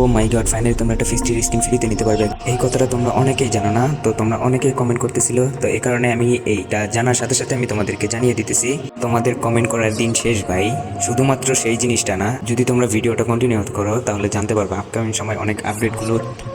ও মাই god finally তোমরা একটা ফিস্টির skin ফ্রিতে নিতে পারবে। এই কথাটা তোমরা অনেকেই জানো না, তো তোমরা অনেকেই কমেন্ট করতেছিল, তো এই কারণে আমি এইটা জানার সাথে সাথে আমি তোমাদেরকে জানিয়ে দিতেছি। তোমাদের কমেন্ট করার দিন শেষ, ভাই। শুধুমাত্র সেই জিনিসটা না, যদি তোমরা ভিডিওটা কন্টিনিউ করো, তাহলে জানতে পারবে আপকামিং সময় অনেক আপডেটগুলো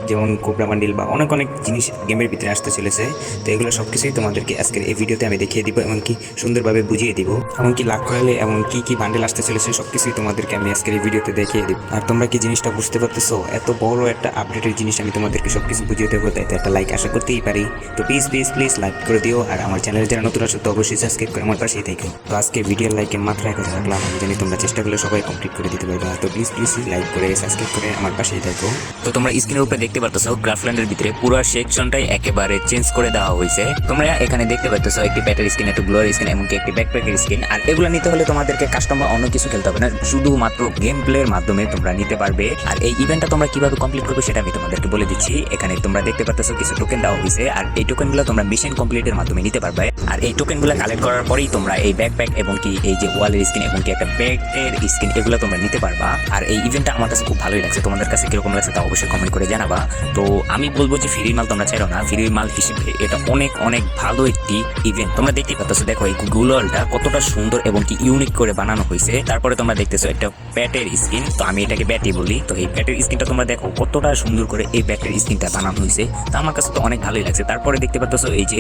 যেমন কোবরা বান্ডিল বা অনেক অনেক জিনিস গেমের ভিতরে আসতে চলেছে। তো এগুলো সব কিছুই তোমাদেরকে আজকের এই ভিডিওতে আমি দেখিয়ে দিব, এমনকি সুন্দরভাবে বুঝিয়ে দিব, এমনকি লাভ করালে এমন কি কি বান্ডেল আসতে চলেছে সব কিছুই তোমাদেরকে আমি আজকের এই ভিডিওতে দেখিয়ে দিব। আর তোমরা কি জিনিসটা বুঝতে পারতেছো? এত বড় একটা আপডেটের জিনিস আমি তোমাদেরকে সব কিছু বুঝিয়ে দেবো, তাই তো একটা লাইক আশা করতেই পারি। তো প্লিজ প্লিজ প্লিজ লাইক করে দিও, আর আমার চ্যানেলে যারা নতুন আসো তো অবশ্যই সাবস্ক্রাইব করে আমার পাশেই থেকো। তো আজকে ভিডিওর লাইকের মাত্রা এক হাজার রাখলাম, আমি জানি তোমরা চেষ্টা করলে সবাই কমপ্লিট করে দিতে পারবে, তো প্লিজ প্লিজ লাইক করে সাবস্ক্রাইব করে আমার পাশেই থাকো। তো তোমরা স্ক্রিনের উপরে দেখতে পারতেছো গ্রাফল্যান্ডের ভিতরে পুরো সেকশনটাই একেবারে চেঞ্জ করে দেওয়া হয়েছে। তোমরা এখানে দেখতে পারতেছো, একটি ব্যাটারি স্ক্রিন একটু গ্লোয়ার স্ক্রিন এমনকি একটি ব্যাকপ্যাকের স্ক্রিন আর এগুলো নিতে হলে তোমাদেরকে কাস্টম বা অন্য কিছু খেলতে হবে না, শুধুমাত্র গেম প্লের মাধ্যমে তোমরা নিতে পারবে। আর এই ইভেন্টটা তোমরা কীভাবে কমপ্লিট করবে সেটা আমি তোমাদেরকে বলে দিচ্ছি। এখানে তোমরা দেখতে পারতেছো কিছু টোকেন দেওয়া হয়েছে আর এই টোকেনগুলো তোমরা মিশন কমপ্লিটের মাধ্যমে নিতে পারবে। আর এই টোকেনগুলো কালেক্ট করার পরেই তোমরা এই ব্যাকপ্যাক এবং কি এই যে ওয়ালের স্ক্রিন এবং কি একটা ব্যাগের স্ক্রিন এগুলো তোমরা নিতে পারবা। আর এই ইভেন্টটা আমার কাছে খুব ভালোই লাগছে, তোমাদের কাছে কীরকম লাগছে তা অবশ্যই কমেন্ট করে জানাবা। তো আমি বলব যে ফ্রি মাল তোমরা চাইরো না ফ্রি মাল হিসেবে এটা অনেক অনেক ভালো একটি ইভেন্ট তোমরা দেখতে পাচ্ছ দেখো এই গুগলটা কতটা সুন্দর এবং কি ইউনিক করে বানানো হয়েছে তারপরে তোমরা দেখতেছো একটা ব্যাটের স্কিন তো আমি এটাকে ব্যাটি বলি। তো এই ব্যাটের স্কিনটা তোমরা দেখো কতটা সুন্দর করে এই ব্যাগের স্কিনটা বানানো হয়েছে। তো আমার কাছে তো অনেক ভালোই লাগছে। তারপরে দেখতে পাচ্ছ এই যে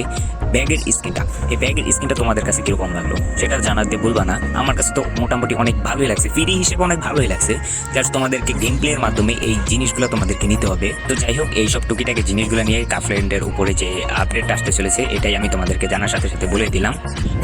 ব্যাগের স্কিনটা এই ব্যাগের স্কিনটা তোমাদের কাছে কীরকম লাগল সেটা জানাতে বলবা না। আমার কাছে তো মোটামুটি অনেক ভালোই লাগছে। ফ্রি হিসেবে অনেক ভালোই লাগছে। জাস্ট তোমাদেরকে গেম প্লের মাধ্যমে এই জিনিসগুলো তোমাদেরকে নিতে হবে। তো যাই হোক এই সব টুকিটাকে জিনিসগুলো নিয়ে কাফলেন্ডের উপরে যে আপডেট আসতে চলেছে, এটাই আমি তোমাদেরকে জানার সাথে সাথে বলে দিলাম।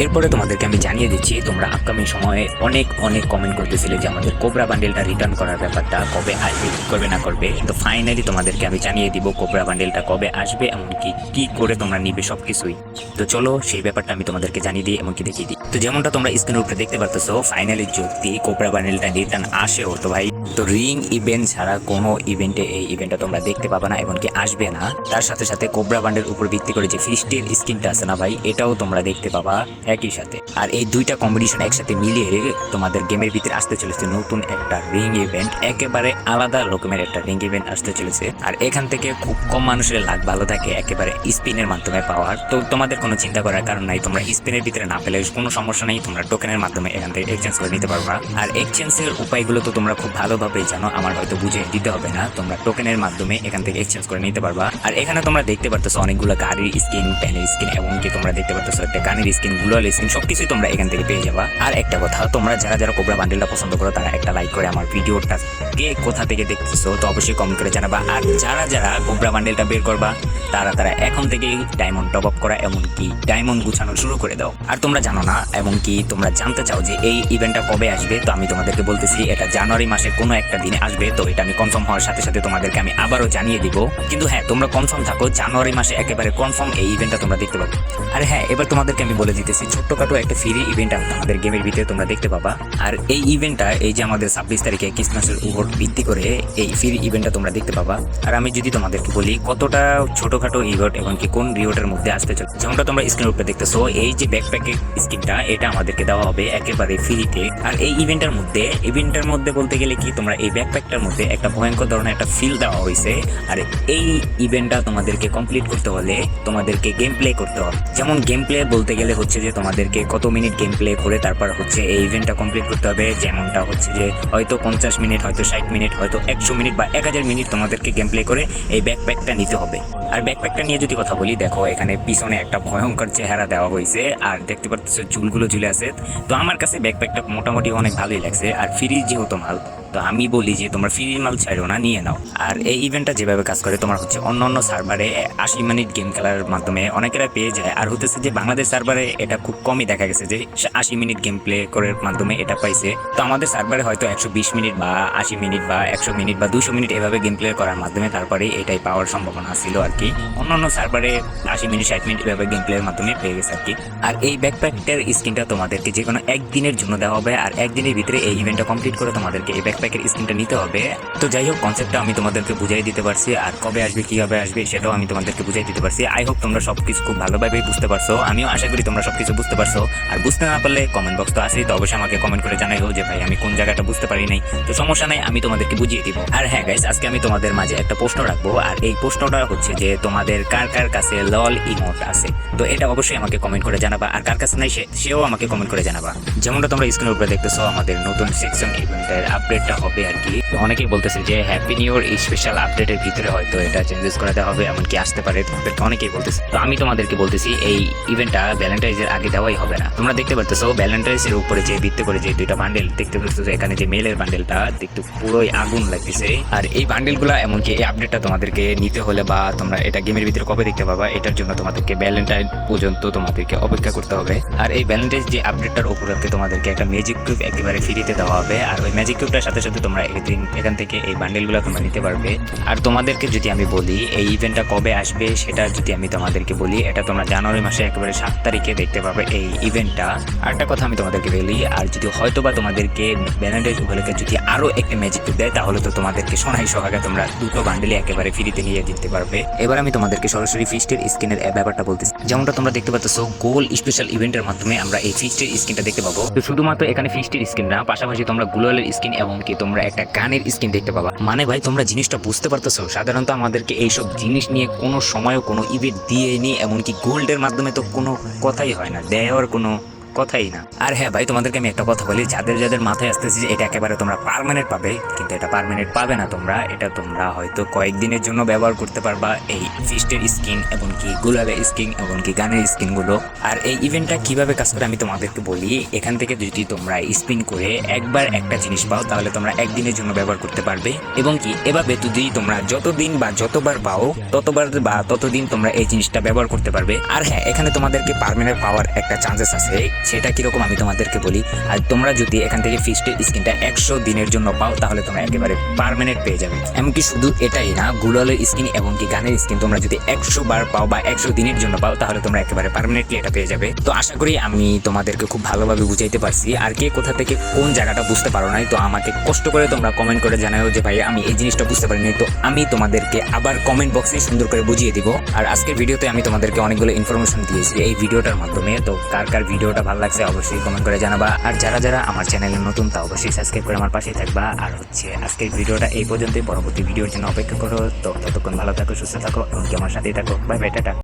এরপরে তোমাদেরকে আমি জানিয়ে দিচ্ছি, তোমরা আপকামিং সময়ে অনেক অনেক কমেন্ট করতেছিলে যে আমাদের কোবরা বান্ডেলটা রিটার্ন করার ব্যাপারটা কবে আসবে করবে না করবে তো ফাইনালি তোমাদেরকে আমি জানিয়ে দিব কোবরা বান্ডেলটা কবে আসবে, এমনকি কি করে তোমরা নিবে সব কিছুই তো চলো সেই ব্যাপারটা আমি তোমাদেরকে জানিয়ে দিই, এমনকি দেখিয়ে দিই। তো যেমনটা তোমরা স্ক্রিনের উপরে দেখতে পারতেছো ফাইনালি যদি কোবরা বান্ডেলটা রিটার্ন আসেও, তো ভাই তো রিং ইভেন্ট ছাড়া কোনো ইভেন্টে এই ইভেন্টটা তোমরা দেখতে পাবে না, এমনকি আসবে না। তার সাথে সাথে কোবরা বান্ডের উপর ভিত্তি করে যে ফিস্টের স্কিনটা আছে না ভাই, এটাও তোমরা দেখতে পাবা একই সাথে। আর এই দুইটা কম্বিনেশন একসাথে মিলিয়ে তোমাদের গেমের ভিতরে আসতে চলেছে নতুন একটা রিং ইভেন্ট একেবারে আলাদা রকমের একটা রিং ইভেন্ট আসতে চলেছে। আর এখান থেকে খুব কম মানুষের লাগ ভালো থাকে একেবারে স্পিনের মাধ্যমে পাওয়ার। তো তোমাদের কোনো চিন্তা করার কারণ নাই, তোমরা স্পিনের ভিতরে না পেলে কোনো সমস্যা নেই, তোমরা টোকেনের মাধ্যমে এখান থেকে এক্সচেঞ্জ করে নিতে পারবা। আর এক্সচেঞ্জের উপায়গুলো তো তোমরা খুব ভালোভাবেই জানো, আমার হয়তো বুঝে দিতে হবে না। তোমরা টোকেনের মাধ্যমে এখান থেকে এক্সচেঞ্জ করে নিতে পারবা। আর এখানে তোমরা দেখতে পারতেছো অনেকগুলো গাড়ির স্কিন প্যানের স্কিন এবং কি তোমরা দেখতে পারতেছো একটা গানের স্কিন গুলোয়াল স্কিন সবকিছুই তোমরা এখান থেকে পেয়ে যাবা। আর একটা কথা, তোমরা যারা যারা কোবরা বান্ডেলটা পছন্দ করো, তারা একটা লাইক করে আমার ভিডিওটা কে কোথা থেকে দেখতেছো, তো অবশ্যই কমেন্ট করে জানাবা। আর যারা যারা কোবরা বান্ডেলটা বের করবা, তারা তারা এখন থেকেই ডায়মন্ড টপ আপ করা, এমনকি ডায়মন্ড গুছানো শুরু করে দাও। আর তোমরা জানো না, এমনকি তোমরা জানতে চাও যে এই ইভেন্টটা কবে আসবে, তো আমি তোমাদেরকে বলতেছি, এটা জানুয়ারি মাসে কোনো একটা দিনে আসবে, তো এটা আমি কনফার্ম হওয়ার সাথে সাথে তোমাদেরকে আমি আবারও জানিয়ে দিব। কিন্তু হ্যাঁ তোমরা কনফার্ম থাকো, জানুয়ারি মাসে একেবারে কনফার্ম এই ইভেন্টটা তোমরা দেখতে পাবে। আর হ্যাঁ এবার তোমাদেরকে আমি বলে দিতেছি, ছোট্টখাটো একটা ফ্রি ইভেন্ট আমাদের গেমের ভিতরে তোমরা দেখতে পাবা। আর এই ইভেন্টটা এই যে আমাদের ছাব্বিশ তারিখে ক্রিসমাসের উপর ভিত্তি করে এই ফ্রি ইভেন্টটা তোমরা দেখতে পাবা। আর আমি যদি তোমাদেরকে বলি, কতটা ছোটখাটো ইভেন্ট এবং কি কোন রিওটের মধ্যে আসতে চলে, যেমনটা তোমরা স্ক্রিনের উপরে দেখতেছো, এই যে ব্যাকপ্যাকের স্কিনটা এটা আমাদেরকে দেওয়া হবে একেবারে ফ্রিতে আর এই ইভেন্টের মধ্যে ইভেন্টের মধ্যে বলতে গেলে কি তোমরা এই ব্যাকপ্যাকটার মধ্যে একটা ভয়ঙ্কর ধরনের একটা ফিল দেওয়া হয়েছে আর এই ইভেন্টটা তোমাদেরকে কমপ্লিট করতে হলে তোমাদেরকে গেম প্লে করতে হবে। যেমন গেম প্লে বলতে গেলে হচ্ছে যে তোমাদেরকে কত মিনিট গেম প্লে করে তারপর হচ্ছে এই ইভেন্টটা কমপ্লিট করতে হবে। যেমনটা হচ্ছে যে হয়তো পঞ্চাশ মিনিট, হয়তো ষাট মিনিট, হয়তো একশো মিনিট বা এক হাজার মিনিট তোমাদেরকে গেম প্লে করে এই ব্যাকপ্যাকটা নিতে হবে। আর ব্যাকপ্যাকটা নিয়ে যদি কথা বলি, দেখো এখানে পিছনে একটা ভয়ঙ্কর চেহারা দেওয়া হয়েছে আর দেখতে পাচ্ছ চুলগুলো ঝুলে আছে। তো আমার কাছে ব্যাকপ্যাকটা মোটামুটি অনেক ভালোই লাগছে। আর ফ্রি যেহেতু মাল তো আমি বলি যে তোমরা ফ্রি মাল ছাড়ো না, নিয়ে নাও। আর এই ইভেন্টটা যেভাবে কাজ করে, তোমার হচ্ছে অন্য অন্য সার্ভারে আশি মিনিট গেম খেলার মাধ্যমে অনেকেরা পেয়ে যায়। আর হতেছে যে বাংলাদেশ সার্ভারে এটা খুব কমই দেখা গেছে যে আশি মিনিট গেম প্লে করার মাধ্যমে এটা পাইছে। তো আমাদের সার্ভারে হয়তো একশো বিশ মিনিট বা আশি মিনিট বা একশো মিনিট বা দুশো মিনিট এভাবে গেম প্লে করার মাধ্যমে তারপরে এটাই পাওয়ার সম্ভাবনা ছিল আর কি। অন্য অন্য সার্ভারে আশি মিনিট ষাট মিনিট এভাবে গেম প্লের মাধ্যমে পেয়ে গেছে আর কি। আর এই ব্যাকপ্যাকটার স্ক্রিনটা তোমাদেরকে যে কোনো একদিনের জন্য দেওয়া হবে। আর একদিনের ভিতরে এই ইভেন্টটা কমপ্লিট করে তোমাদেরকে এই ব্যাকপ্যাক ব্যাকপ্যাকের স্কিনটা নিতে হবে। তো যাই হোক কনসেপ্টটা আমি তোমাদেরকে বুঝাই দিতে পারছি, আর কবে আসবে, কীভাবে আসবে, সেটাও আমি তোমাদেরকে বুঝাই দিতে পারছি। আই হোপ তোমরা সবকিছু খুব ভালোভাবেই বুঝতে পারছ। আমিও আশা করি তোমরা সবকিছু বুঝতে পারছ। আর বুঝতে না পারলে কমেন্ট বক্স তো আছেই, তো অবশ্যই আমাকে কমেন্ট করে জানাইও যে, ভাই, আমি কোন জায়গাটা বুঝতে পারি নাই? তো সমস্যা নাই, আমি তোমাদেরকে বুঝিয়ে দিব। আর হ্যাঁ গাইস আজকে আমি তোমাদের মাঝে একটা প্রশ্ন রাখব। আর এই প্রশ্নটা হচ্ছে যে, তোমাদের কার কার কাছে লল ইমোট আছে? তো এটা অবশ্যই আমাকে কমেন্ট করে জানাবা। আর কার কাছে নাই সেও আমাকে কমেন্ট করে জানাবা। যেমনটা তোমরা স্ক্রিনের উপরে দেখতেছো, আমাদের নতুন সেকশন ইভেন্টের আপডেটটা হবে আর কি। অনেকেই বলতেছে যে হ্যাপি নিউ ইয়ার এই স্পেশাল আপডেটের ভিতরে হয়তো এটা চেঞ্জেস করাতে হবে, এমনকি আসতে পারে। তোমাদেরকে অনেকেই বলতেছে। তো আমি তোমাদেরকে বলতেছি, এই ইভেন্টটা ভ্যালেন্টাইজের আগে দেওয়াই হবে না। তোমরা দেখতে পারতেছো ভ্যালেন্টাইজের উপরে যে ভিত্তি করে যে দুইটা বান্ডেল দেখতে পারতেছো, এখানে যে মেলের বান্ডেলটা দেখতে পুরোই আগুন লাগতেছে। আর এই বান্ডেলগুলো এমনকি এই আপডেটটা তোমাদেরকে নিতে হলে বা তোমরা এটা গেমের ভিতরে কবে দেখতে পাবা, এটার জন্য তোমাদেরকে ভ্যালেন্টাইন পর্যন্ত তোমাদেরকে অপেক্ষা করতে হবে। আর এই ভ্যালেন্টাইন যে আপডেটটার উপরে তোমাদেরকে একটা ম্যাজিক কিউব একেবারে ফ্রিতে দেওয়া হবে। আর ওই ম্যাজিক কিউবটার সাথে সাথে তোমরা একদিন এখান থেকে এই বান্ডেলগুলো তোমরা নিতে পারবে। আর তোমাদেরকে যদি আমি বলি, এই ইভেন্টটা কবে আসবে, সেটা যদি আমি তোমাদেরকে বলি, এটা তোমরা জানুয়ারি মাসে একেবারে সাত তারিখে দেখতে পাবে এই ইভেন্টটা আর একটা কথা আমি তোমাদেরকে বলি, আর যদি হয়তো বা তোমাদেরকে ভ্যালেন্টাইন উপলক্ষে যদি আরও একটা ম্যাজিক দেয়, তাহলে তো তোমাদেরকে সোনাই সোহাগে তোমরা দুটো বান্ডেলে একেবারে ফ্রিতে নিয়ে দিতে পারবে। এবার আমি তোমাদেরকে সরাসরি ফিস্টের স্কিনের ব্যাপারটা বলতেছি। যেমনটা তোমরা দেখতে পাচ্ছ গোল স্পেশাল ইভেন্টের মাধ্যমে আমরা এই ফিস্টের স্কিনটা দেখতে পাবো। তো শুধুমাত্র এখানে ফিস্টের স্কিন না পাশাপাশি তোমরা গ্লোয়ালের স্কিন এবং কি তোমরা একটা গানের স্ক্রিন দেখতে পাবা। মানে ভাই, তোমরা জিনিসটা বুঝতে পারতেছো। সাধারণত আমাদেরকে এইসব জিনিস নিয়ে কোনো সময়ও কোনো ইভেন্ট দিয়ে নি এমনকি গোল্ডের মাধ্যমে তো কোনো কথাই হয় না। দেওয়ার কোনো কথাই না। আর হ্যাঁ ভাই, তোমাদেরকে আমি একটা কথা বলি, যাদের যাদের মাথায় আসতেছি যে এটা একেবারে তোমরা পার্মানেন্ট পাবে, কিন্তু এটা পারমানেন্ট পাবে না তোমরা, এটা তোমরা হয়তো কয়েকদিনের জন্য ব্যবহার করতে পারবা এই ফিস্টের স্কিন এবং কি গুলালের স্কিন এবং কি গানের স্কিনগুলো আর এই ইভেন্টটা কীভাবে কাজ করে আমি তোমাদেরকে বলি, এখান থেকে যদি তোমরা স্পিন করে একবার একটা জিনিস পাও, তাহলে তোমরা একদিনের জন্য ব্যবহার করতে পারবে। এবং কি, এভাবে যদি তোমরা যতদিন বা যতবার পাও, ততবার বা ততদিন তোমরা এই জিনিসটা ব্যবহার করতে পারবে। আর হ্যাঁ এখানে তোমাদেরকে পারমানেন্ট পাওয়ার একটা চান্সেস আছে। সেটা কীরকম আমি তোমাদেরকে বলি। আর তোমরা যদি এখান থেকে ফিস্টের স্কিনটা একশো দিনের জন্য পাও, তাহলে তোমরা একেবারে পার্মানেন্ট পেয়ে যাবে। এমনকি শুধু এটাই না, গুলালের স্কিন এবং কি গানের স্কিন তোমরা যদি একশো বার পাও বা একশো দিনের জন্য পাও, তাহলে তোমরা একেবারে পার্মানেন্টলি এটা পেয়ে যাবে। তো আশা করি আমি তোমাদেরকে খুব ভালোভাবে বুঝাইতে পারছি। আর কে কোথা থেকে কোন জায়গাটা বুঝতে পারো নাই, তো আমাকে কষ্ট করে তোমরা কমেন্ট করে জানাও যে ভাই আমি এই জিনিসটা বুঝতে পারিনি। তো আমি তোমাদেরকে আবার কমেন্ট বক্সে সুন্দর করে বুঝিয়ে দিব। আর আজকের ভিডিওতে আমি তোমাদেরকে অনেকগুলো ইনফরমেশন দিয়েছি। এই ভিডিওটার মাধ্যমে, তো কার কার ভিডিওটা ভালো লাগছে অবশ্যই কমেন্ট করে জানাবা। আর যারা যারা আমার চ্যানেলে নতুন, তা অবশ্যই সাবস্ক্রাইব করে আমার পাশেই থাকবা। আর হচ্ছে, আজকের ভিডিওটা এই পর্যন্তই। পরবর্তী ভিডিওর জন্য অপেক্ষা করো। তো ততক্ষণ ভালো থাকো, সুস্থ থাকো এবং আমার সাথেই থাকো। Bye bye ta-ta.